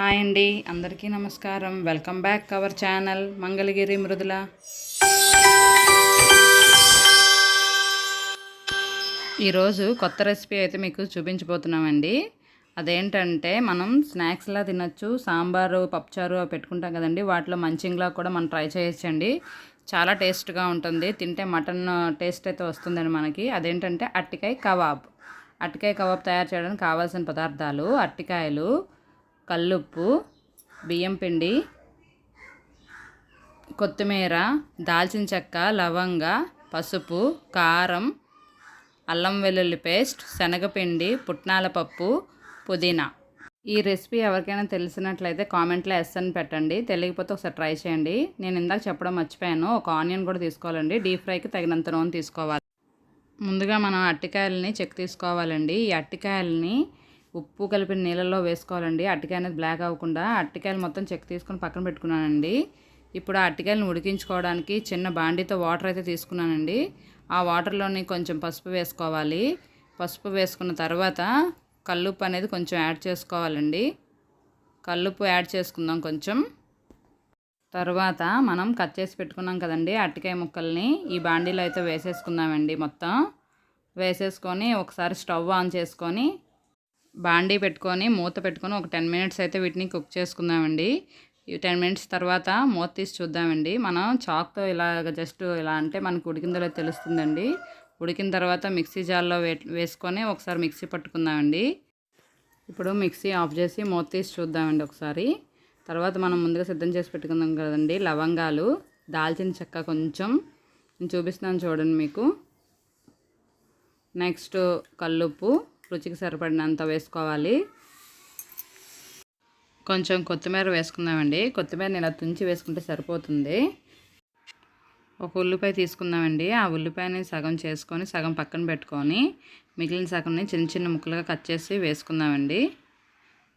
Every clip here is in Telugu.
హాయ్ అండి అందరికీ నమస్కారం. Welcome back our channel Mangalagiri Mrudula. ఈరోజు కొత్త రెసిపీ అయితే మీకు చూపించబోతున్నామండి. అదేంటంటే మనం స్నాక్స్లా తినచ్చు సాంబారు పప్పుచారు అవి పెట్టుకుంటాం కదండి. వాటిలో మంచింగ్లా కూడా మనం ట్రై చేయొచ్చండి. చాలా టేస్ట్గా ఉంటుంది. తింటే మటన్ టేస్ట్ అయితే వస్తుందండి మనకి. అదేంటంటే అట్టికాయ కబాబ్. అట్టికాయ కబాబ్ తయారు చేయడానికి కావాల్సిన పదార్థాలు అట్టికాయలు కల్లుప్పు బియ్యం పిండి కొత్తిమీర దాల్చిన చెక్క లవంగ పసుపు కారం అల్లం వెల్లుల్లి పేస్ట్ శనగపిండి పుట్నాల పప్పు పుదీనా. ఈ రెసిపీ ఎవరికైనా తెలిసినట్లయితే కామెంట్లో ఎస్ అని పెట్టండి. తెలియకపోతే ఒకసారి ట్రై చేయండి. నేను ఇందాక చెప్పడం మర్చిపోయాను. ఒక ఆనియన్ కూడా తీసుకోవాలండి. డీప్ ఫ్రైకి తగినంత నూనె తీసుకోవాలి. ముందుగా మనం అట్టికాయలని చెక్ తీసుకోవాలండి. ఈ అట్టికాయలని ఉప్పు కలిపిన నీళ్ళల్లో వేసుకోవాలండి. అట్టికాయ అనేది బ్లాక్ అవ్వకుండా అట్టికాయలు మొత్తం చెక్ తీసుకొని పక్కన పెట్టుకున్నానండి. ఇప్పుడు ఆ అట్టికాయలను ఉడికించుకోవడానికి చిన్న బాండీతో వాటర్ అయితే తీసుకున్నానండి. ఆ వాటర్లోని కొంచెం పసుపు వేసుకోవాలి. పసుపు వేసుకున్న తర్వాత కల్లుప్పు అనేది కొంచెం యాడ్ చేసుకోవాలండి. కల్లుప్పు యాడ్ చేసుకుందాం కొంచెం. తర్వాత మనం కట్ చేసి పెట్టుకున్నాం కదండి అట్టికాయ ముక్కల్ని. ఈ బాండీలో అయితే వేసేసుకుందామండి మొత్తం. వేసేసుకొని ఒకసారి స్టవ్ ఆన్ చేసుకొని బాండీ పెట్టుకొని మూత పెట్టుకొని ఒక టెన్ మినిట్స్ అయితే వీటిని కుక్ చేసుకుందామండి. ఈ టెన్ మినిట్స్ తర్వాత మూత తీసి చూద్దామండి. మనం చాక్తో ఇలాగ జస్ట్ ఇలా అంటే మనకు ఉడికిందో తెలుస్తుందండి. ఉడికిన తర్వాత మిక్సీ జార్లో వే వేసుకొని ఒకసారి మిక్సీ పట్టుకుందామండి. ఇప్పుడు మిక్సీ ఆఫ్ చేసి మూత తీసి చూద్దామండి ఒకసారి. తర్వాత మనం ముందుగా సిద్ధం చేసి పెట్టుకుందాం కదండి లవంగాలు దాల్చిన చెక్క కొంచెం. నేను చూపిస్తున్నాను చూడండి మీకు. నెక్స్ట్ కల్లుప్పు. రుచికి సరిపడినంత వేసుకోవాలి. కొంచెం కొత్తిమీర వేసుకుందామండి. కొత్తిమీరని ఇలా తుంచి వేసుకుంటే సరిపోతుంది. ఒక ఉల్లిపాయ తీసుకుందామండి. ఆ ఉల్లిపాయని సగం చేసుకొని సగం పక్కన పెట్టుకొని మిగిలిన సగంని చిన్న చిన్న ముక్కలుగా కట్ చేసి వేసుకుందామండి.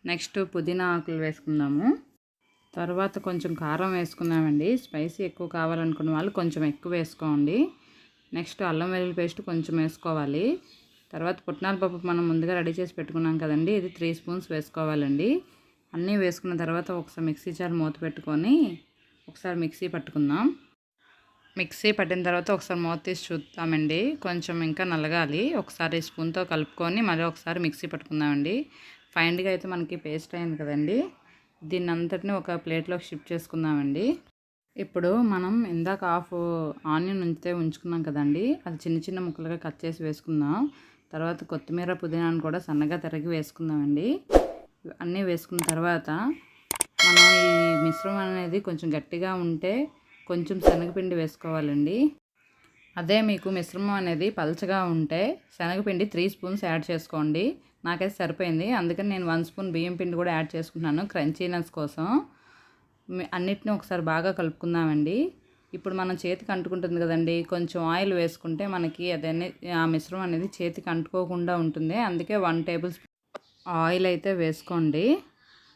నెక్స్ట్ పుదీనా ఆకులు వేసుకుందాము. తర్వాత కొంచెం కారం వేసుకుందామండి. స్పైసీ ఎక్కువ కావాలనుకున్న వాళ్ళు కొంచెం ఎక్కువ వేసుకోండి. నెక్స్ట్ అల్లం వెల్లుల్లి పేస్ట్ కొంచెం వేసుకోవాలి. తర్వాత పుట్నాల పప్పు మనం ముందుగా రెడీ చేసి పెట్టుకున్నాం కదండి. ఇది త్రీ స్పూన్స్ వేసుకోవాలండి. అన్నీ వేసుకున్న తర్వాత ఒకసారి మిక్సీ జార్ మూత పెట్టుకొని ఒకసారి మిక్సీ పట్టుకుందాం. మిక్సీ పట్టిన తర్వాత ఒకసారి మూత తీసి చూద్దామండి. కొంచెం ఇంకా నలగాలి. ఒకసారి స్పూన్తో కలుపుకొని మళ్ళీ ఒకసారి మిక్సీ పట్టుకుందామండి. ఫైనల్గా అయితే మనకి పేస్ట్ అయింది కదండి. దీన్ని అంతటిని ఒక ప్లేట్లోకి షిఫ్ట్ చేసుకుందామండి. ఇప్పుడు మనం ఇందాక హాఫ్ ఆనియన్ ఉంచితే ఉంచుకున్నాం కదండి. అది చిన్న చిన్న ముక్కలుగా కట్ చేసి వేసుకుందాం. తర్వాత కొత్తిమీర పుదీనాను కూడా సన్నగా తరిగి వేసుకుందామండి. అన్నీ వేసుకున్న తర్వాత మనం ఈ మిశ్రమం అనేది కొంచెం గట్టిగా ఉంటే కొంచెం శనగపిండి వేసుకోవాలండి. అదే మీకు మిశ్రమం అనేది పలచగా ఉంటే శనగపిండి త్రీ స్పూన్స్ యాడ్ చేసుకోండి. నాకైతే సరిపోయింది. అందుకని నేను వన్ స్పూన్ బియ్యం పిండి కూడా యాడ్ చేసుకుంటున్నాను క్రంచీనెస్ కోసం. అన్నిటిని ఒకసారి బాగా కలుపుకుందామండి. ఇప్పుడు మనం చేతికి అంటుకుంటుంది కదండి కొంచెం ఆయిల్ వేసుకుంటే మనకి అదన్నీ ఆ మిశ్రమం అనేది చేతికి అంటుకోకుండా ఉంటుంది. అందుకే వన్ టేబుల్ ఆయిల్ అయితే వేసుకోండి.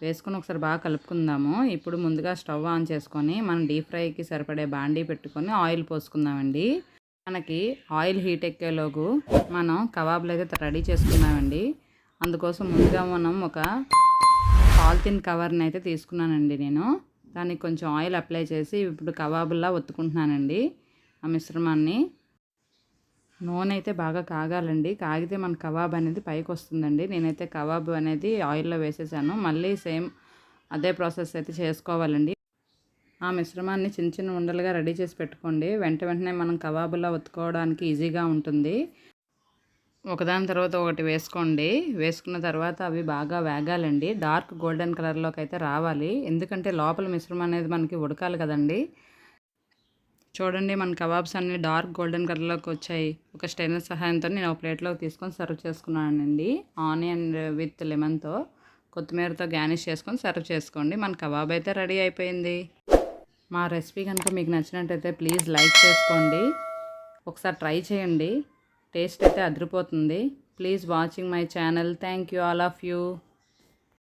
వేసుకొని ఒకసారి బాగా కలుపుకుందాము. ఇప్పుడు ముందుగా స్టవ్ ఆన్ చేసుకొని మనం డీప్ ఫ్రైకి సరిపడే బాండీ పెట్టుకొని ఆయిల్ పోసుకుందామండి. మనకి ఆయిల్ హీట్ ఎక్కేలోగు మనం కబాబ్లు అయితే రెడీ చేసుకున్నామండి. అందుకోసం ముందుగా మనం ఒక పాలిథిన్ కవర్ని అయితే తీసుకున్నానండి నేను. దానికి కొంచెం ఆయిల్ అప్లై చేసి ఇప్పుడు కబాబుల్లా ఒత్తుకుంటున్నానండి ఆ మిశ్రమాన్ని. నూనె అయితే బాగా కాగాలండి. కాగితే మన కబాబ్ అనేది పైకి వస్తుందండి నేనైతే కబాబ్ అనేది ఆయిల్లో వేసేసాను. మళ్ళీ సేమ్ అదే ప్రాసెస్ అయితే చేసుకోవాలండి. ఆ మిశ్రమాన్ని చిన్న చిన్న ఉండలుగా రెడీ చేసి పెట్టుకోండి. వెంట వెంటనే మనం కబాబులా ఒత్తుకోవడానికి ఈజీగా ఉంటుంది. ఒకదాని తర్వాత ఒకటి వేసుకోండి. వేసుకున్న తర్వాత అవి బాగా వేగాలండి. డార్క్ గోల్డెన్ కలర్లోకి అయితే రావాలి. ఎందుకంటే లోపల మిశ్రమం అనేది మనకి ఉడకాలి కదండి. చూడండి మన కబాబ్స్ అన్నీ డార్క్ గోల్డెన్ కలర్లోకి వచ్చాయి. ఒక స్టైనర్ సహాయంతో నేను ఒక ప్లేట్లోకి తీసుకొని సర్వ్ చేసుకున్నానండి. ఆనియన్ విత్ లెమన్తో కొత్తిమీరతో గార్నిష్ చేసుకొని సర్వ్ చేసుకోండి. మన కబాబ్ అయితే రెడీ అయిపోయింది. మా రెసిపీ కనుక మీకు నచ్చినట్టయితే ప్లీజ్ లైక్ చేసుకోండి. ఒకసారి ట్రై చేయండి. టేస్ట్ అయితే అదిరిపోతుంది. Please watching my channel thank you all of you